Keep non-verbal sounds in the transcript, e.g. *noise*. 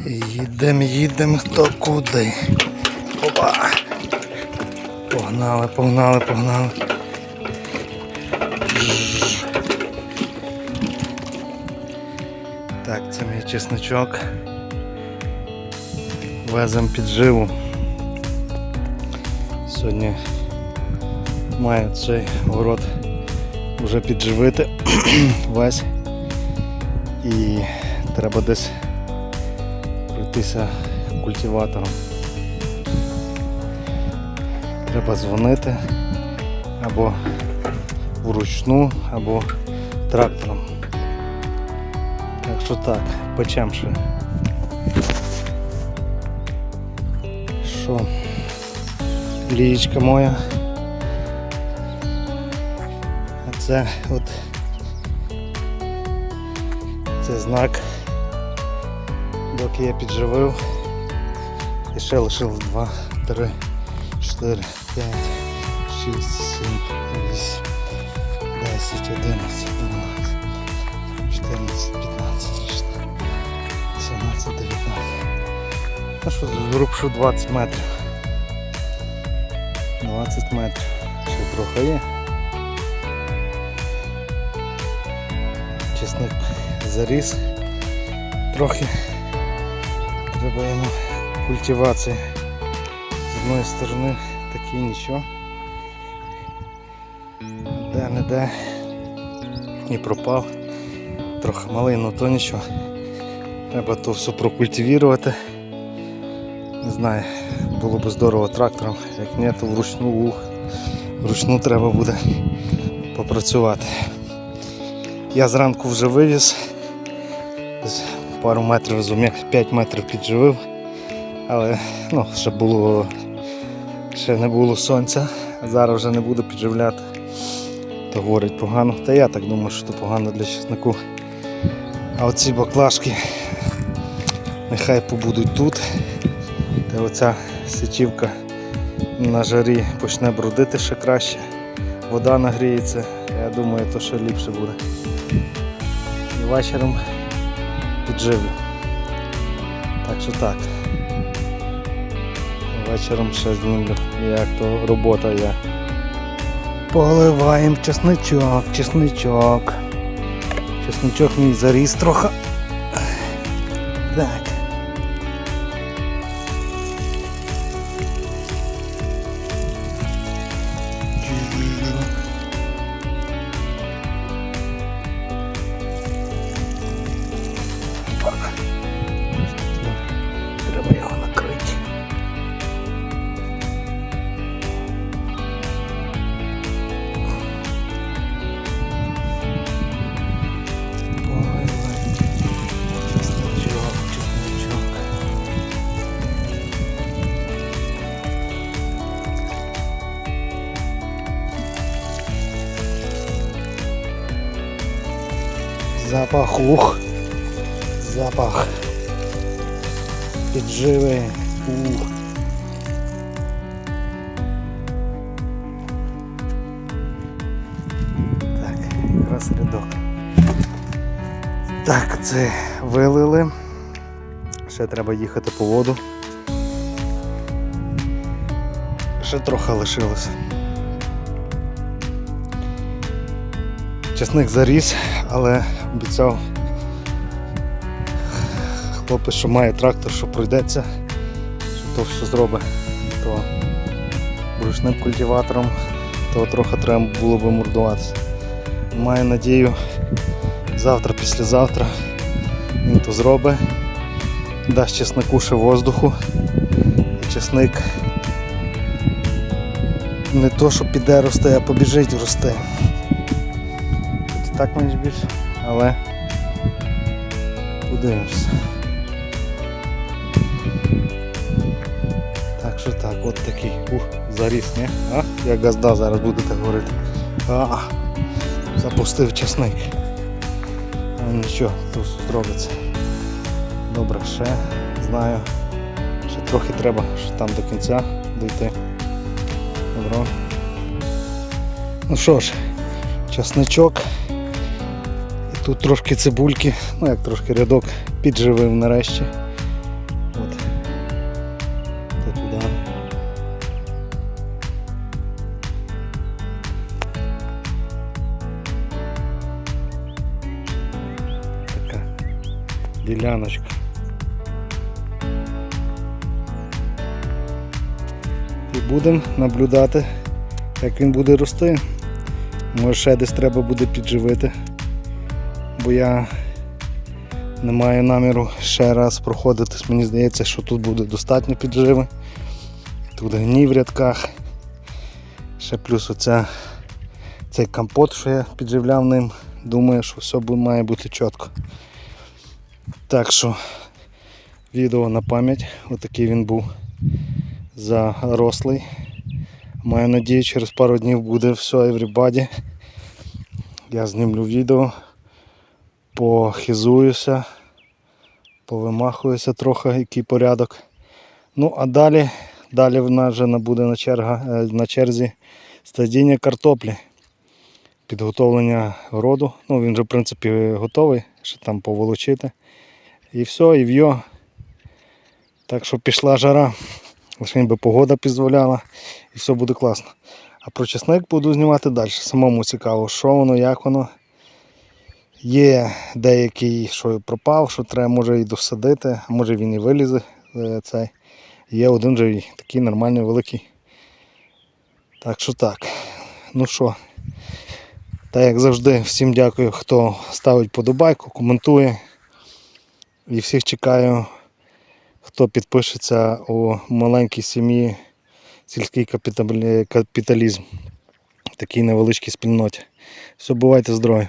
Їдемо, їдемо хто куди. Опа. Погнали, погнали, погнали. Так, це мій чесночок. Везем підживу. Сьогодні маю цей город вже підживити *clears throat* весь. І треба десь пройтися культиватором. Треба дзвонити або вручну, або трактором. Так що так, печем ще. Що? Лієчка моя. А це от це знак, доки я підживив. І ще лишилось 2, 3, 4, 5, 6, 7, 8, 10, 11, 12, 14, 15, 16, 17, 19. Ну що, зрубшу 20 метрів. 20 метрів. Ще трохи є. Чесник заріс. Трохи треба йому культивації. З одної сторони такі нічого. Де не де і пропав. Трохи малий, але то нічого. Треба то все прокультивувати. Не знаю, було б здорово трактором, як ні, то вручну, вручну треба буде попрацювати. Я зранку вже вивіз, пару метрів зумів, 5 метрів підживив, але ну, ще було ще не було сонця, а зараз вже не буду підживляти. То говорить погано. Та я так думаю, що то погано для чеснику. А оці баклажки нехай побудуть тут. Та оця січівка на жарі почне брудити ще краще. Вода нагріється, я думаю, то ще ліпше буде. І вечором підживлю. Так що так. Вечором ще знімлю, як то робота є. Поливаємо чесничок, чесничок. Чесничок мій заріс трохи. Запах ух. Запах. Підживи. Ух. Так, якраз рядок. Так, це вилили. Ще треба їхати по воду. Ще трохи лишилося. Часник заріс, але обіцяв хлопець, що має трактор, що пройдеться, що то все зробить, то ручним культиватором, то трохи треба було би мордуватися. Маю надію, завтра, післязавтра він то зробить, дасть чеснику ще воздуху, і чесник не то, що піде росте, а побіжить росте. Так менш більше, але подивимося. Так що так, от такий ух, заріс, ні? А? Як газда зараз будете говорити. А, запустив часник. А нічого, тут зробиться. Добре, ще знаю. Ще трохи треба ще там до кінця дійти. Добро. Ну що ж, часничок. Тут трошки цибульки, ну як трошки рядок підживив нарешті. От. Та туди. Така діляночка. І будемо наблюдати, як він буде рости. Може ще десь треба буде підживити бо я не маю наміру ще раз проходитись. Мені здається, що тут буде достатньо підживи. Тут гній в рядках. Ще плюс оця, цей компот, що я підживляв ним. Думаю, що все має бути чітко. Так що відео на пам'ять. Отакий він був зарослий. Маю надію, через пару днів буде все everybody. Я знімлю відео, похизуюся, повимахуюся трохи, який порядок. Ну, а далі, далі в нас вже буде на, черга, е, на черзі стадіння картоплі. Підготовлення городу. Ну, він вже, в принципі, готовий, ще там поволочити. І все, і в'йо. Так що пішла жара. Лише би погода дозволяла і все буде класно. А про чесник буду знімати далі. Самому цікаво, що воно, як воно. Є деякий, що пропав, що треба може і досадити, а може він і вилізе. е, Цей. Є один же такий нормальний великий. Так що так. Ну що, та як завжди, всім дякую, хто ставить подобайку, коментує. І всіх чекаю, хто підпишеться у маленькій сім'ї сільський капіталізм такій невеличкій спільноті. Все, бувайте здорові!